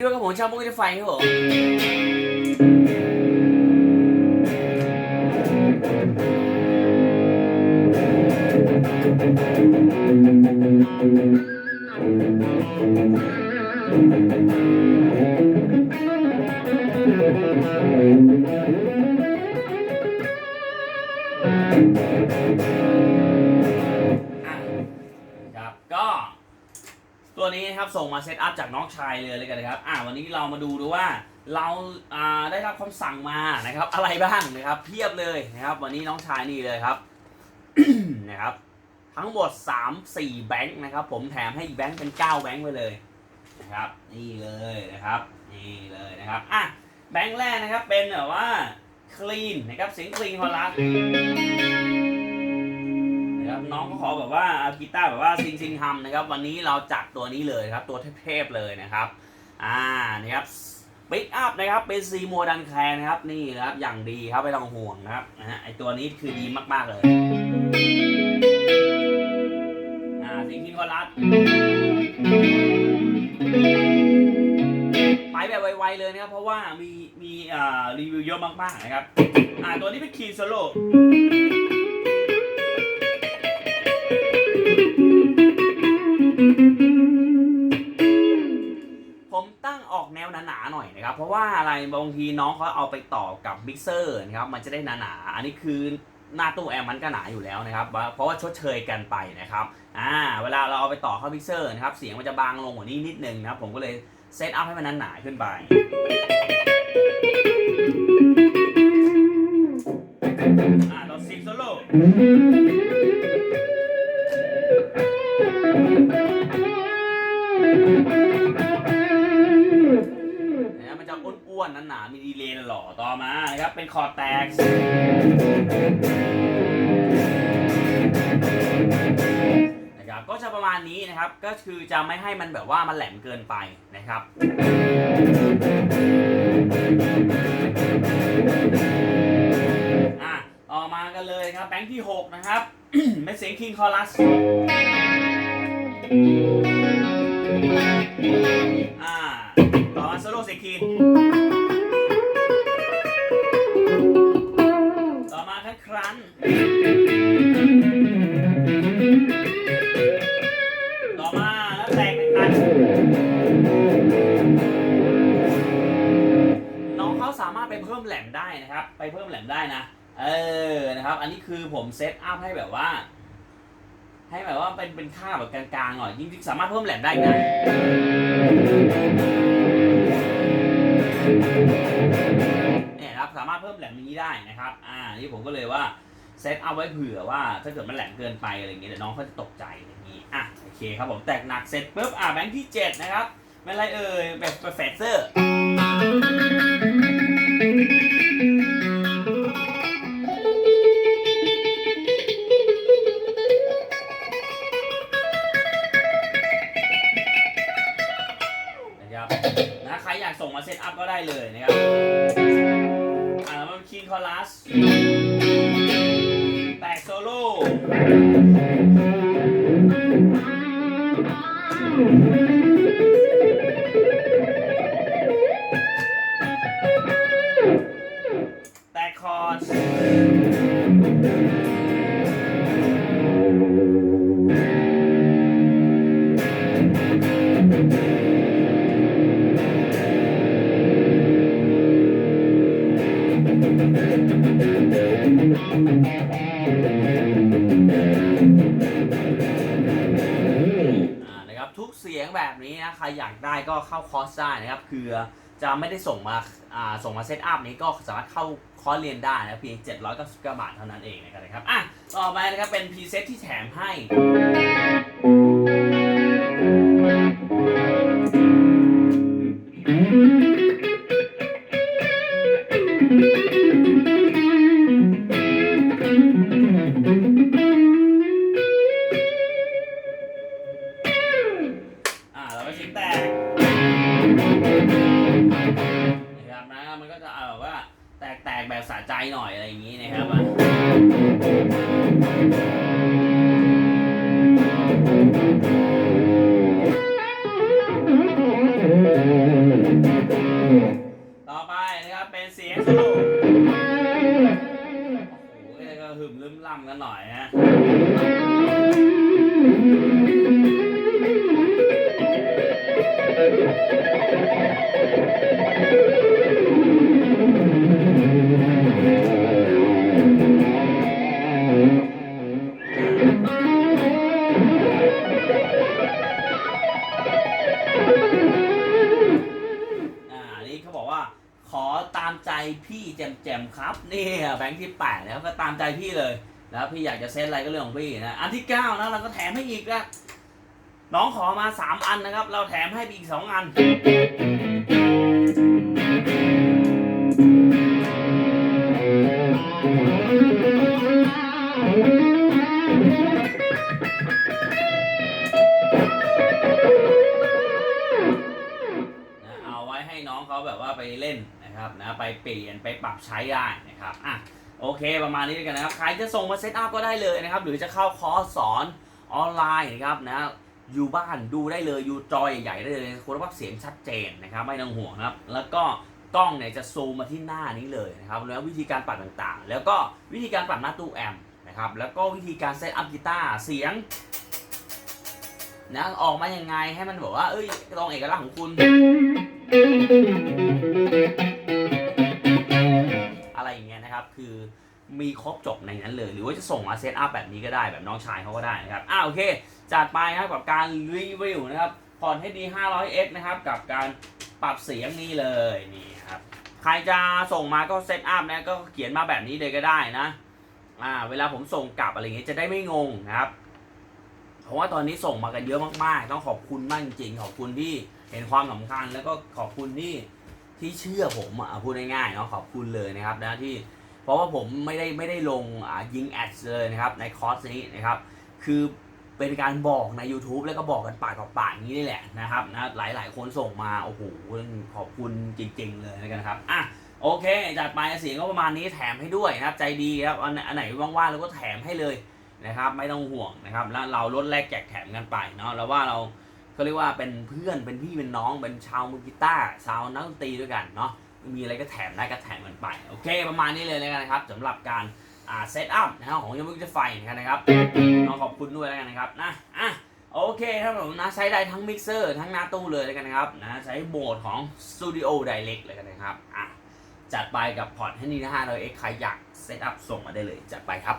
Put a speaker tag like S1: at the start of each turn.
S1: ด้วยกับผมชาวมุกไฟไฟครับผมอ่ ส่งมาเซตอัพจากน้องชายเลยเลยกันนะครับอะวันนี้เรามาดูดูว่าเราอ่าได้รับคำสั่งมานะครับ อะไรบ้างนะครับเพียบเลยนะครับ วันนี้น้องชายนี่เลยครับ นะครับ ทั้งหมด 3 4 แบงค์นะครับ ผมแถมให้อีกแบงค์เป็น 9 แบงค์ไปเลยนะครับ นี่เลยนะครับนี่เลยนะครับอะแบงค์แรกนะครับเป็นแบบว่าคลีนนะครับเสียงคลีนคอรัส น้องก็ขอแบบว่าเอากีตาร์แบบว่าซิงซิงฮัมนะครับ วันนี้เราจัดตัวนี้เลยครับ ตัวเทพๆเลยนะครับ อ่านี่ครับปิกอัพนะครับเป็นซีโมดันแคร์นะครับนี่นะครับอย่างดีครับไม่ต้องห่วงนะครับนะฮะไอตัวนี้คือดีมากๆเลยอ่าซิงคิงคอรัสไปแบบไวๆเลยนะครับเพราะว่ามีมีอ่ารีวิวเยอะมากๆนะครับอ่าตัวนี้เป็นคีย์โซโล่ ออกแนวหนาๆหน่อยนะครับ เพราะว่าอะไรบางทีน้องเขาเอาไปต่อกับมิกเซอร์นะครับมันจะได้หนาๆอันนี้คือหน้าตู้แอมมันก็หนาอยู่แล้วนะครับ เพราะว่าชดเชยกันไปนะครับอ่าเวลาเราเอาไปต่อเข้ามิกเซอร์นะครับเสียงมันจะบางลงกว่านี้นิดนึงนะครับผมก็เลยเซตอัพให้มันหนาๆขึ้นไปอ่าเราซิงโซโล่ อ้วนหนาๆมีดีเลย์หล่อต่อมานะครับ เป็นคอแตกนะครับก็จะประมาณนี้นะครับ ก็คือจะไม่ให้มันแบบว่ามันแหลมเกินไปนะครับอะต่อมากันเลยครับแบงค์ที่ 6 นะครับ เป็นเสียงคิงคอรัส อัน น้องเขาสามารถไปเพิ่มแหลมได้นะครับ ไปเพิ่มแหลมได้นะ เออ นะครับ อันนี้คือผมเซตอัพให้แบบว่า ให้แบบว่าเป็นเป็นค่าแบบกลางๆหน่อย จริงๆ สามารถเพิ่มแหลมได้นะเนี่ยครับ สามารถเพิ่มแหลมนี้ได้นะครับ อ่า นี่ผมก็เลยว่าเซตเอาไว้เผื่อว่าถ้าเกิดมันแหลมเกินไปอะไรอย่างเงี้ยเดี๋ยวน้องเขาจะตกใจอย่างนี้ อะ เคครับผมแตกหนักเสร็จปุ๊บอ่าแบงค์ที่ 7 นะครับเป็นไรเอ่ยแบบแฟเซอร์นะครับนะใครอยากส่งมาเซตอัพก็ได้เลยนะครับอ่าแล้วมันคิงคอรัสแตกโซโล่ แตกคอร์ดอ่ ทุกเสียงแบบนี้นะใครอยากได้ก็เข้าคอร์สได้นะครับ คือจะไม่ได้ส่งมาอ่าส่งมาเซตอัพนี้ก็สามารถเข้าคอร์สเรียนได้นะเพียง 799 บาทเท่านั้นเองนะครับอะต่อไปนะครับเป็นพรีเซตที่แถมให้ ใจหน่อยอะไรอย่างนี้นะครับอะต่อไปนะครับเป็นเสียงสโลว์โอ้โหก็หึมลืมล่ำกันหน่อยนะ พี่แจ่มๆครับนี่แบงค์ที่แปดแล้วก็ตามใจพี่เลย แล้วพี่อยากจะเซตอะไรก็เรื่องของพี่นะอันที่เก้านะเราก็แถมให้อีกนะน้องขอมาสามอันนะครับ เราแถมให้อีกสองอัน นะครับนะไปเปลี่ยนไปปรับใช้ได้นะครับอะโอเคประมาณนี้แล้วกันนะครับใครจะส่งมาเซตอัพก็ได้เลยนะครับ หรือจะเข้าคอร์สสอนออนไลน์นะครับนะอยู่บ้านดูได้เลยอยู่จอใหญ่ๆได้เลยคุณภาพเสียงชัดเจนนะครับ ไม่ต้องห่วงนะครับ แล้วก็กล้องเนี่ยจะซูมมาที่หน้านี้เลยนะครับแล้ววิธีการปรับต่างๆ แล้วก็วิธีการปรับหน้าตู้แอมนะครับแล้วก็วิธีการเซตอัพกีตาร์เสียงนะออกมายังไงให้มันแบบว่า เอ้ยตรงเอกลักษณ์ของคุณ นะครับ คือมีครบจบในนั้นเลย หรือว่าจะส่งมาเซตอัพแบบนี้ก็ได้แบบน้องชายเขาก็ได้นะครับอ่าโอเค จัดไปนะครับกับการรีวิวนะครับพอร์ตให้ดี 500x นะครับ กับการปรับเสียงนี่เลยนี่ครับใครจะส่งมาก็เซตอัพนะก็เขียนมาแบบนี้เลยก็ได้นะอ่าเวลาผมส่งกลับอะไรเงี้ยจะได้ไม่งงนะครับเพราะว่าตอนนี้ส่งมากันเยอะมากๆ ต้องขอบคุณมากจริงๆขอบคุณที่เห็นความสำคัญ แล้วก็ขอบคุณที่ที่เชื่อผมอะพูดง่ายๆเนาะขอบคุณเลยนะครับนะที่ ราะว่าผมไม่ได้ไม่ได้ลงยิงแอดเลยนะครับในคอร์สนี้นะครับคือเป็นการบอกใน YouTube แล้วก็บอกกันปากต่อปากนี้นี่แหละนะครับนะหลายๆคนส่งมา โอ้โหขอบคุณจริง ๆ เลยนะครับอะโอเคจัดไปเสียงก็ประมาณนี้แถมให้ด้วยนะครับ ใจดีครับอันอันไหนว่างๆเราก็แถมให้เลยนะครับไม่ต้องห่วงนะครับแล้วเราลดแลกแจกแถมกันไปเนาะแล้วว่าเราเขาเรียกว่าเป็นเพื่อนเป็นพี่เป็นน้องเป็นชาวมือกีตาร์ชาวนักดนตรีด้วยกันเนาะ มีอะไรก็แถมได้ก็แถมกันไป โอเค ประมาณนี้เลยแล้วกันนะครับสำหรับการเซตอัพนะครับของยมิกไฟนะครับน้องขอบคุณด้วยแล้วกันนะครับนะอะโอเคครับผมนะใช้ได้ทั้งมิกเซอร์ทั้งหน้าตู้เลยแล้วกันนะครับนะใช้โหมดของ Studio Direct เลยกันนะครับอะจัดไปกับพอร์ตให้นี่นะฮะเราเอ็กใครอยากเซตอัพส่งมาได้เลยจัดไปครับ